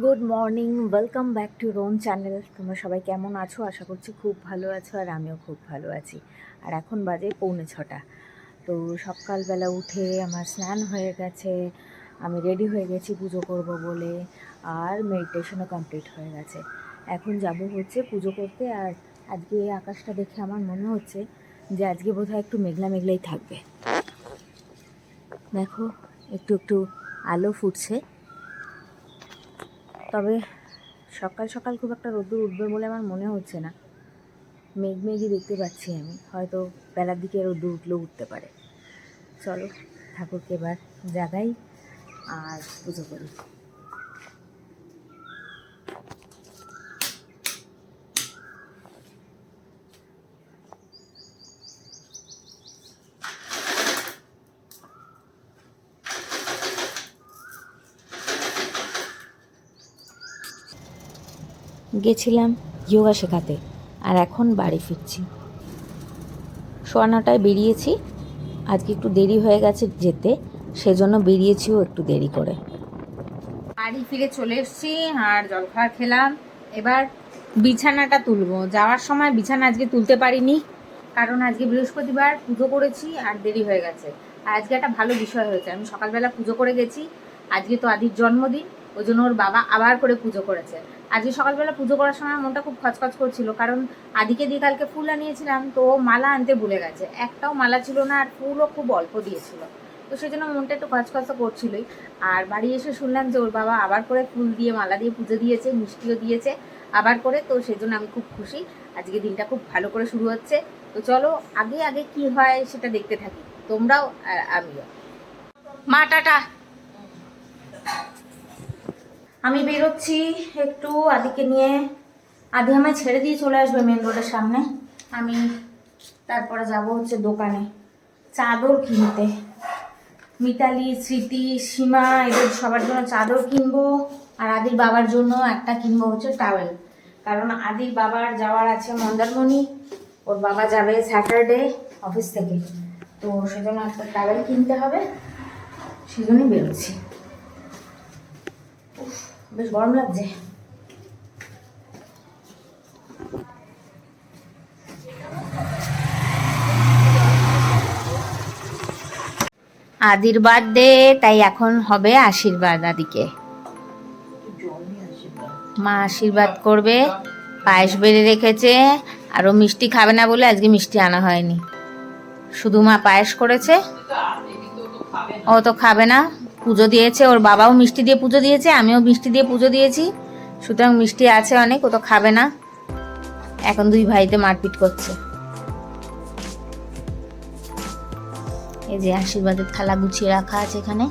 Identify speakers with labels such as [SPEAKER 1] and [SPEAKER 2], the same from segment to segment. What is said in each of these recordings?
[SPEAKER 1] Good morning welcome back to Ron channel তোমরা সবাই কেমন আছো? আশা করছি খুব ভালো আছো আর আমিও খুব ভালো আছি। আর এখন বাজে পৌনে ছটা। তো সকালবেলা উঠে আমার স্নান হয়ে গেছে। আমি রেডি হয়ে গেছি পুজো করব বলে। আর মেডিটেশনও কমপ্লিট হয়ে গেছে। এখন যাব হচ্ছে পুজো করতে। আর আজকে আকাশটা দেখে আমার মনে হচ্ছে যে আজকে বোধহয় একটু মেঘলা মেঘলাই থাকবে। দেখো, একটু একটু আলো ফুটছে। তবে সকাল সকাল খুব একটা রোদ্দুর উঠবে বলে আমার মনে হচ্ছে না। মেঘ মেঘই দেখতে পাচ্ছি আমি। হয়তো বেলার দিকে রোদ্দুর উঠলেও উঠতে পারে। চলো ঠাকুরকে এবার জাগাই আর পুজো করি। গেছিলাম যোগা শেখাতে, আর এখন বাড়ি ফিরছি। সোয়া নটায় বেরিয়েছি, আজকে একটু দেরি হয়ে গেছে যেতে, সেজন্য বেরিয়েছিও একটু দেরি করে।
[SPEAKER 2] বাড়ি ফিরে চলে এসেছি, আর জলখাবার খেলাম। এবার বিছানাটা তুলবো। যাওয়ার সময় বিছানা আজকে তুলতে পারিনি, কারণ আজকে বৃহস্পতিবার পুজো করেছি, আর দেরি হয়ে গেছে। আর আজকে একটা ভালো বিষয় হয়েছে। আমি সকালবেলা পুজো করে গেছি। আজকে তো আদির জন্মদিন ওই জন্য ওর বাবা আবার করে পুজো করেছে। আজকে সকালবেলা পুজো করার সময় মনটা খুব খচখচ করছিল, কারণ আদিকে দিয়ে কালকে ফুল আনিয়েছিলাম, তো মালা আনতে ভুলে গেছে। একটাও মালা ছিল না, আর ফুলও খুব অল্প দিয়েছিল। তো সেই জন্য মনটা একটু খচখচ করছিলই। আর বাড়ি এসে শুনলাম যে ওর বাবা আবার করে ফুল দিয়ে মালা দিয়ে পুজো দিয়েছে, মিষ্টিও দিয়েছে, আবার করে, তো সেই জন্য আমি খুব খুশি। আজকে দিনটা খুব ভালো করে শুরু হচ্ছে। তো চলো, আগে আগে কি হয় সেটা দেখতে থাকি। তোমরাও আর আমিও। মা, টাটা। আমি বেরোচ্ছি একটু আদিকে নিয়ে। আদি আমায় ছেড়ে দিয়ে চলে আসবে মেন রোডের সামনে। আমি তারপরে যাব হচ্ছে দোকানে। চাদর কিনতে। মিতালি, স্মৃতি, সীমা, এদের সবার জন্য চাদর কিনবো আর আদির বাবার জন্য একটা কিনবো হচ্ছে টাওয়েল কারণ আদির বাবার যাওয়ার আছে মন্দারমণি। ওর বাবা যাবে স্যাটারডে অফিস থেকে। তো সেজন্য একটা টাওয়েল কিনতে হবে। সেজন্যই বেরোচ্ছি। বেশ গরম লাগছে। আদির বার্থডে তাই এখন হবে আশীর্বাদ আদিকে। মা আশীর্বাদ করবে, পায়েস বেড়ে রেখেছে আরও মিষ্টি খাবে না বলে আজকে মিষ্টি আনা হয়নি। শুধু মা পায়েস করেছে, ও তো খাবে না। পুজো দিয়েছে, ওর বাবাও মিষ্টি দিয়ে পুজো দিয়েছে, আমিও মিষ্টি দিয়ে পুজো দিয়েছি। সুতরাং মিষ্টি আছে অনেক, ও তো খাবে না। এখন দুই ভাইতে মারপিট করছে। এই যে আশীর্বাদের থালা গুছিয়ে রাখা আছে এখানে।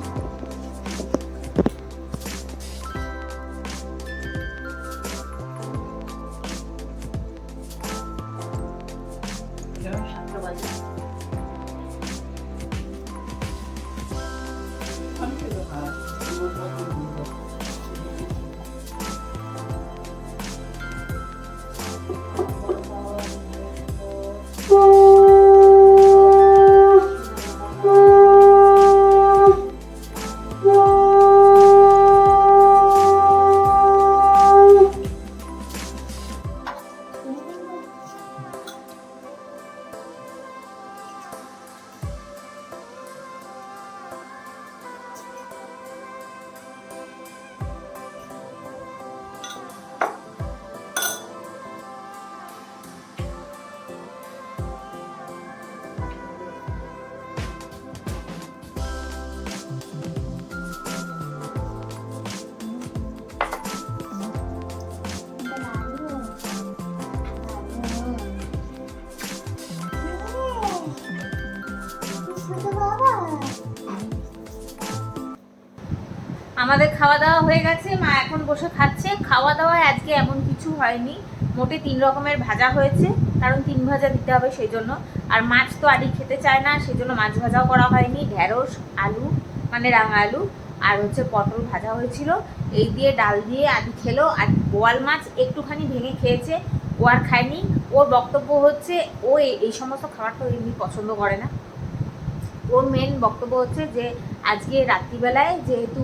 [SPEAKER 2] আমাদের খাওয়া দাওয়া হয়ে গেছে, মা এখন বসে খাচ্ছে। খাওয়া দাওয়ায় আজকে এমন কিছু হয়নি। মোটে তিন রকমের ভাজা হয়েছে, কারণ তিন ভাজা দিতে হবে সেই জন্য আর মাছ তো আদি খেতে চায় না সেই জন্য মাছ ভাজাও করা হয়নি। ঢেঁড়স, আলু মানে রাঙা আলু, আর হচ্ছে পটল ভাজা হয়েছিল। এই দিয়ে ডাল দিয়ে আদি খেলো। আর বোয়াল মাছ একটুখানি ভেঙে খেয়েছে, ও আর খায়নি। ওর বক্তব্য হচ্ছে, ও এই- সমস্ত খাবারটা এমনি পছন্দ করে না। ওর মেন বক্তব্য হচ্ছে যে, আজকে রাত্রিবেলায় যেহেতু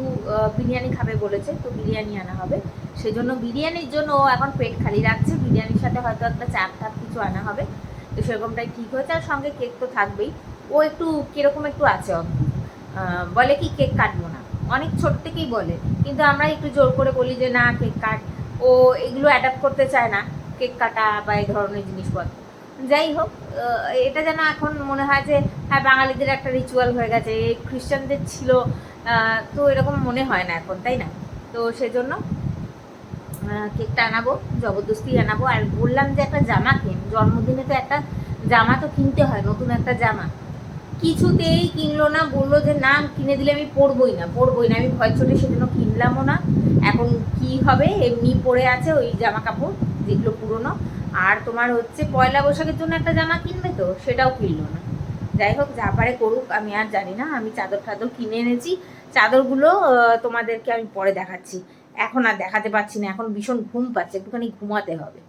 [SPEAKER 2] বিরিয়ানি খাবে বলেছে, তো বিরিয়ানি আনা হবে। সেজন্য বিরিয়ানির জন্য ও এখন পেট খালি রাখছে। বিরিয়ানির সাথে হয়তো একটা চাপ টাপ কিছু আনা হবে। তো সেরকমটাই ঠিক হয়েছে। আর সঙ্গে কেক তো থাকবেই। ও একটু কীরকম একটু আছে বলে কি কেক কাটবো না। অনেক ছোট থেকেই বলে। কিন্তু আমরা একটু জোর করে বলি যে, না কেক কাট। ও এগুলো অ্যাডাপ্ট করতে চায় না। কেক কাটা বা এই ধরনের জিনিসপত্র। যাই হোক এটা যেন এখন মনে হয় যে হ্যাঁ বাঙালিদের একটা রিচুয়াল হয়ে গেছে। এই খ্রিস্টানদের ছিল তো এরকম মনে হয় না এখন, তাই না? তো সেজন্য কেকটা আনাবো, জবরদস্তি আনাবো। আর বললাম যে একটা জামা কিন, জন্মদিনে তো একটা জামা তো কিনতে হয়, নতুন একটা জামা। কিছুতেই কিনলো না, বলল যে, না, কিনে দিলে আমি পরবই না পরবই না, আমি ভয় চলে সেজন্য কিনলামও না। এখন কি হবে? এমনি পরে আছে ওই জামা কাপড়, যেগুলো পুরনো। আর তোমার হচ্ছে পয়লা বৈশাখের জন্য একটা জামা কিনবে তো? সেটাও কিনলো না। যাই হোক, যা পারে করুক, আমি আর জানি না। আমি চাদর টাদর কিনে এনেছি। চাদরগুলো তোমাদেরকে আমি পরে দেখাচ্ছি। এখন আর দেখাতে পারছি না। এখন ভীষণ ঘুম পাচ্ছে। একটুখানি ঘুমাতে হবে।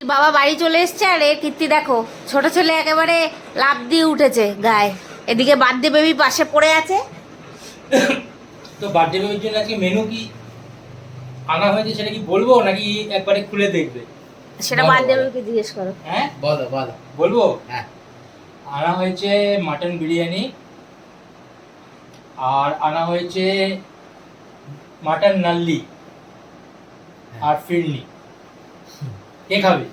[SPEAKER 2] বাবা বাড়ি চলে এসছে। আর এ কীর্তি দেখো, ছোট ছেলে একেবারে লাভ দিয়ে উঠেছে গায়ে। এদিকে বার্থডে বেবি পাশে পড়ে আছে।
[SPEAKER 3] তো বার্থডে বেবির জন্য আজকে মেনু কি আনা হয়েছে সেটা কি বলব নাকি একবারে খুলে দেখবে?
[SPEAKER 2] সেটা
[SPEAKER 3] বলো।
[SPEAKER 2] জিজ্ঞেস করো।
[SPEAKER 3] হ্যাঁ?
[SPEAKER 4] বলো বলো।
[SPEAKER 3] বলব?
[SPEAKER 4] হ্যাঁ।
[SPEAKER 3] আনা হয়েছে মাটন বিরিয়ানি আর আনা হয়েছে মাটন নাল্লি আর ফিরনি। কে খাবে?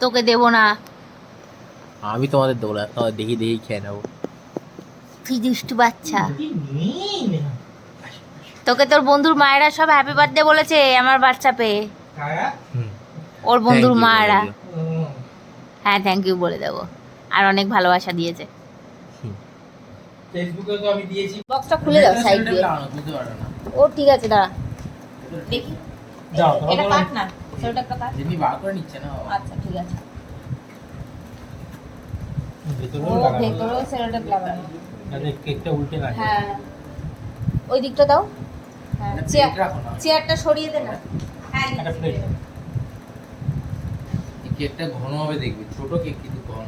[SPEAKER 2] তোকে দেবো না।
[SPEAKER 4] আমি তোমাদের দৌড়া তোমাদের দেখি দেখি খেয়ে নেব।
[SPEAKER 2] তুই দুষ্টু বাচ্চা। তোকে তোর বন্ধুর মায়েরা সব হ্যাপি বার্থডে বলেছে আমার বাচ্চা পেয়ে? ওর বন্ধুর.
[SPEAKER 3] ও,
[SPEAKER 2] হ্যাঁ থ্যাংক ইউ বলে দেবো। আর অনেক ভালোবাসা দিয়েছে।
[SPEAKER 3] ফেসবুকে তো আমি দিয়েছি।
[SPEAKER 2] বক্সটা খুলে দাও সাইড দিয়ে। ও ঠিক আছে দাঁড়া। দেখি।
[SPEAKER 3] তোমার
[SPEAKER 2] এটা কাট না সেটা কাট।
[SPEAKER 4] যেমনি বার করে নিচ্ছে না
[SPEAKER 2] আচ্ছা ঠিক আছে।
[SPEAKER 3] ভেতরেও লাগানো
[SPEAKER 2] ভেতরেও সেলোটেপ লাগানো।
[SPEAKER 3] যাতে কেকটা উল্টে না।
[SPEAKER 2] হ্যাঁ। ওই দিকটা দাও। হ্যাঁ। চেয়ারটা সরিয়ে দে না। হ্যাঁ
[SPEAKER 4] কেকটা ঘন হবে দেখবি ছোট কেক কিন্তু ঘন।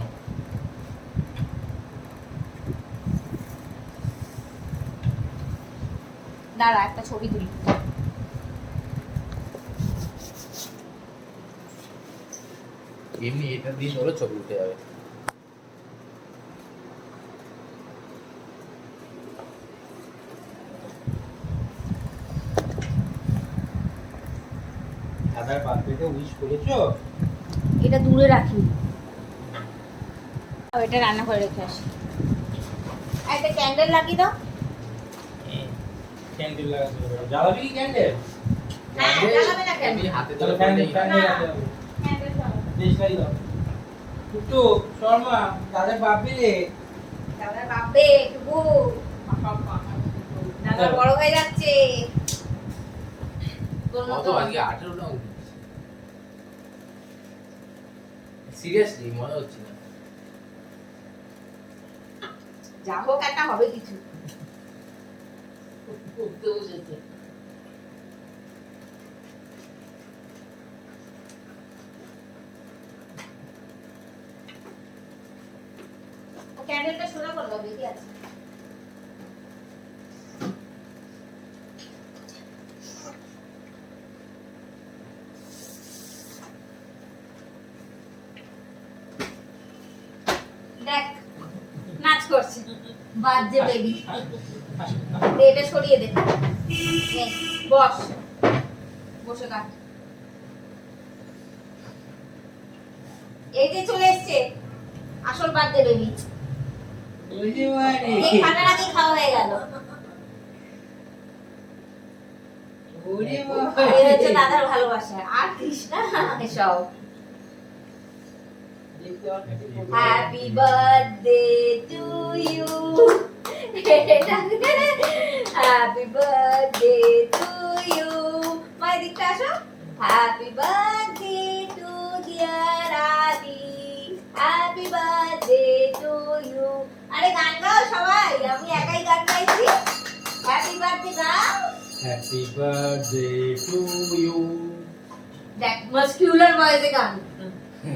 [SPEAKER 2] দাঁড়া একটা ছবি তুলি।
[SPEAKER 4] এমনি এটা দিয়ে ধরো ছবি উঠে যাবে।
[SPEAKER 3] দাদার বার্থডেতে উইশ করেছ?
[SPEAKER 2] এটা দূরে রাখি। এটা রান্না করে রেখে আসি। একটা ক্যান্ডেল লাগিয়ে দাও।
[SPEAKER 3] ক্যান্ডেল লাগাতে হবে। জ্বালাবি কি ক্যান্ডেল
[SPEAKER 2] হ্যাঁ জ্বালাবে না
[SPEAKER 4] এমনি হাতে ধরে
[SPEAKER 3] ক্যান্ডেল ক্যান্ডেল দেশলাই দাও। একটু শর্মা দাদার বাপি? রে
[SPEAKER 2] দাদার বাপে টুকু দাদা বড় হয়ে যাচ্ছে। তোর মতো
[SPEAKER 4] আজকে সিরিয়াসলি মনে হচ্ছে না।
[SPEAKER 2] যা হোক একটা হবে কিছু। উঠতে বসেছে। ক্যান্ডেলটা সোনা করে দাও আছে দেখ নাচ করছে বাজে বেবি এটা সরিয়ে দে। বস। বসে কাট এই যে চলে এসছে। আসল বার্থডে বেবি এই আগে খাওয়া হয়ে গেল। দাদার ভালোবাসা। আর কৃষ্ণা সব happy birthday to you happy birthday to you মায়ের দিকটা আসো। Happy birthday to dear Adi happy birthday to you আরে গান গাও সবাই। আমি একাই গান গাইছি। হ্যাপি বার্থডে গাও
[SPEAKER 3] হ্যাপি বার্থডে টু ইউ
[SPEAKER 2] দেখ মাস্কিউলার ভয়েসে গান।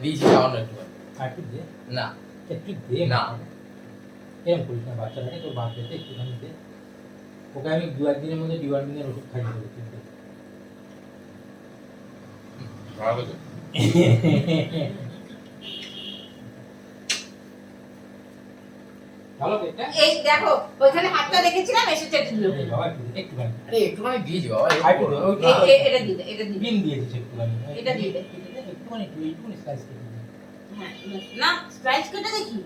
[SPEAKER 4] দিয়েছি সামান্য একটু
[SPEAKER 3] একটু দে?
[SPEAKER 4] না।
[SPEAKER 3] একটু দে।
[SPEAKER 4] না।
[SPEAKER 3] এরকম করিস না বাচ্চাটাকে তোর বাপ একটুখানি দে। ওকে আমি দু একদিনের মধ্যে ডিওয়ার্মিংয়ের ওষুধ খাইয়ে দেবো কিন্তু।
[SPEAKER 4] ভালো তো।
[SPEAKER 2] এই দেখো ওইখানে হাতটা রেখেছিলাম এসে চেটে দিল
[SPEAKER 3] বাবা একটুখানি।
[SPEAKER 4] আরে একটুখানি দিয়েছি বাবা
[SPEAKER 3] আর একটু দে, ওই
[SPEAKER 2] এ- এ- এটা দিবে এটা দিবে
[SPEAKER 3] ডিম দিয়েছিস একটুখানি।
[SPEAKER 2] এটা দিয়ে
[SPEAKER 3] একটু স্লাইস কেটে
[SPEAKER 2] হ্যাঁ না স্লাইস কেটে দেখি।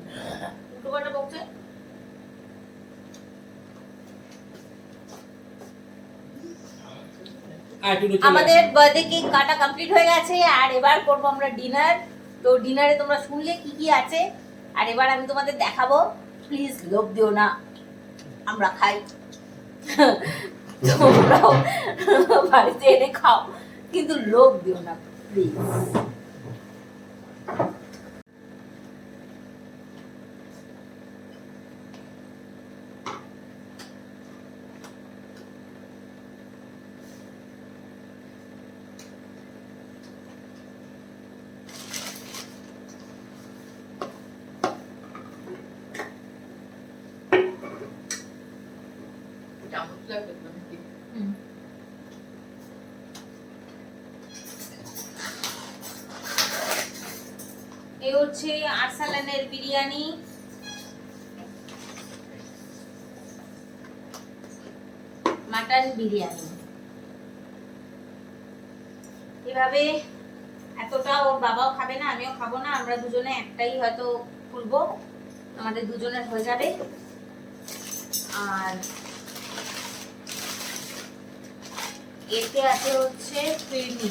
[SPEAKER 2] আমাদের বার্থডে কেক কাটা কমপ্লিট হয়ে গেছে আর এবার করব আমরা ডিনার তো ডিনারে তোমরা শুনলে কি কি আছে আর এবার আমি তোমাদের দেখাবো। প্লিজ লোভ দিও না আমরা খাই। তোমরাও বাড়িতে এনে খাও কিন্তু লোভ দিও না প্লিজ বিরিয়ানি। মাটন বিরিয়ানি। এভাবে এতটা ওর বাবাও খাবে না, আমিও খাব না, আমরা দুজনে একটাই হয়তো খুলবো আমাদের দুজনের হয়ে যাবে। আর এতে আছে হচ্ছে ফিরনি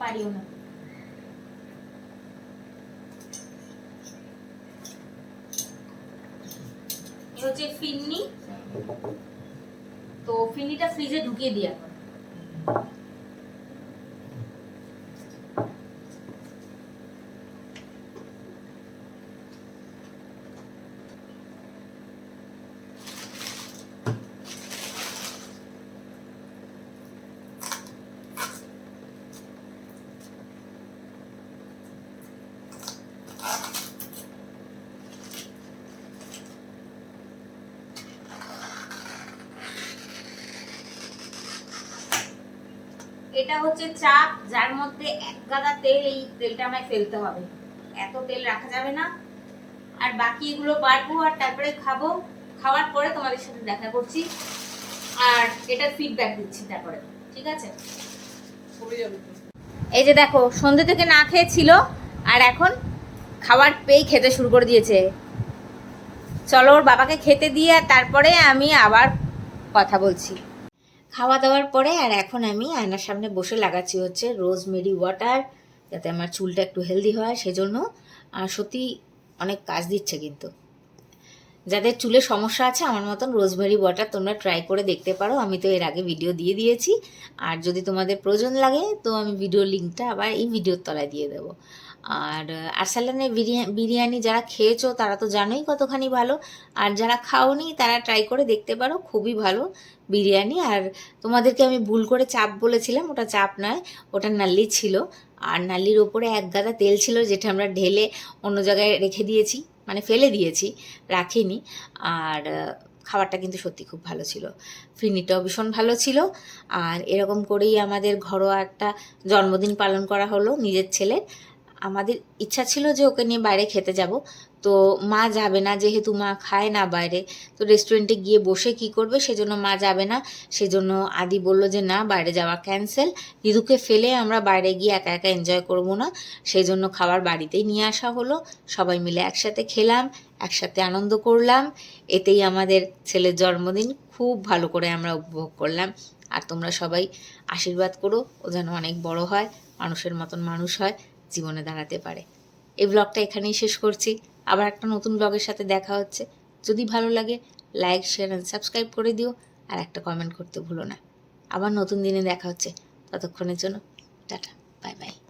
[SPEAKER 2] পারিও না। হচ্ছে ফিন্নি। তো ফিন্নিটা ফ্রিজে ঢুকিয়ে দিই এখন। এটা হচ্ছে চাপ যার মধ্যে এক গাদা তেল এই তেলটা আমায় ফেলতে হবে। এত তেল রাখা যাবে না। আর বাকি এগুলো বাড়বো আর তারপরে খাব। খাওয়ার পরে তোমাদের সাথে দেখা করছি। আর এটার ফিডব্যাক দিচ্ছি তারপরে ঠিক আছে। এই যে দেখো সন্ধ্যে থেকে না খেয়েছিল আর এখন খাবার পেয়েই খেতে শুরু করে দিয়েছে। চলো ওর বাবাকে খেতে দিয়ে আর তারপরে আমি আবার কথা বলছি। খাওয়া দাওয়ার পরে আর এখন আমি আয়নার সামনে বসে লাগাচ্ছি হচ্ছে রোজমেরি ওয়াটার, যাতে আমার চুলটা একটু হেলদি হয় সেজন্য। আর সত্যি অনেক কাজ দিচ্ছে কিন্তু। যাদের চুলে সমস্যা আছে, আমার মতন রোজমেরি ওয়াটার তোমরা ট্রাই করে দেখতে পারো। আমি তো এর আগে ভিডিও দিয়ে দিয়েছি। আর যদি তোমাদের প্রয়োজন লাগে, তো আমি ভিডিও লিঙ্কটা আবার এই ভিডিওর তলায় দিয়ে দেবো। আর আরসালানের বিরিয়ানি বিরিয়ানি যারা খেয়েছো তারা তো জানোই কতখানি ভালো। আর যারা খাওনি তারা ট্রাই করে দেখতে পারো, খুবই ভালো বিরিয়ানি। আর তোমাদেরকে আমি ভুল করে চাপ বলেছিলাম, ওটা চাপ নয়, ওটা নাল্লি ছিল। আর নাল্লির ওপরে এক গাদা তেল ছিল, যেটা আমরা ঢেলে অন্য জায়গায় রেখে দিয়েছি মানে ফেলে দিয়েছি, রাখিনি। আর খাবারটা কিন্তু সত্যি খুব ভালো ছিল। ফিরনিটাও ভীষণ ভালো ছিল। আর এরকম করেই আমাদের ঘরোয়া একটা জন্মদিন পালন করা হলো নিজের ছেলের। আমাদের ইচ্ছা ছিল যে ওকে নিয়ে বাইরে খেতে যাব। তো মা যাবে না, যেহেতু মা খায় না বাইরে। তো রেস্টুরেন্টে গিয়ে বসে কি করবে সেজন্য মা যাবে না। সেজন্য আদি বলল যে, না, বাইরে যাওয়া ক্যান্সেল দিদুকে ফেলে আমরা বাইরে গিয়ে একা একা এনজয় করব না। সেই জন্য খাবার বাড়িতেই নিয়ে আসা হলো। সবাই মিলে একসাথে খেলাম, একসাথে আনন্দ করলাম। এতেই আমাদের ছেলের জন্মদিন খুব ভালো করে আমরা উপভোগ করলাম। আর তোমরা সবাই আশীর্বাদ করো, ও যেন অনেক বড় হয়, মানুষের মতন মানুষ হয়। জীবনে দাঁড়াতে পারে। এই ব্লগটা এখানেই শেষ করছি। আবার একটা নতুন ব্লগের সাথে দেখা হচ্ছে। যদি ভালো লাগে লাইক শেয়ার অ্যান্ড সাবস্ক্রাইব করে দিও। আর একটা কমেন্ট করতে ভুলো না। আবার নতুন দিনে দেখা হচ্ছে। ততক্ষণের জন্য, টাটা বাই বাই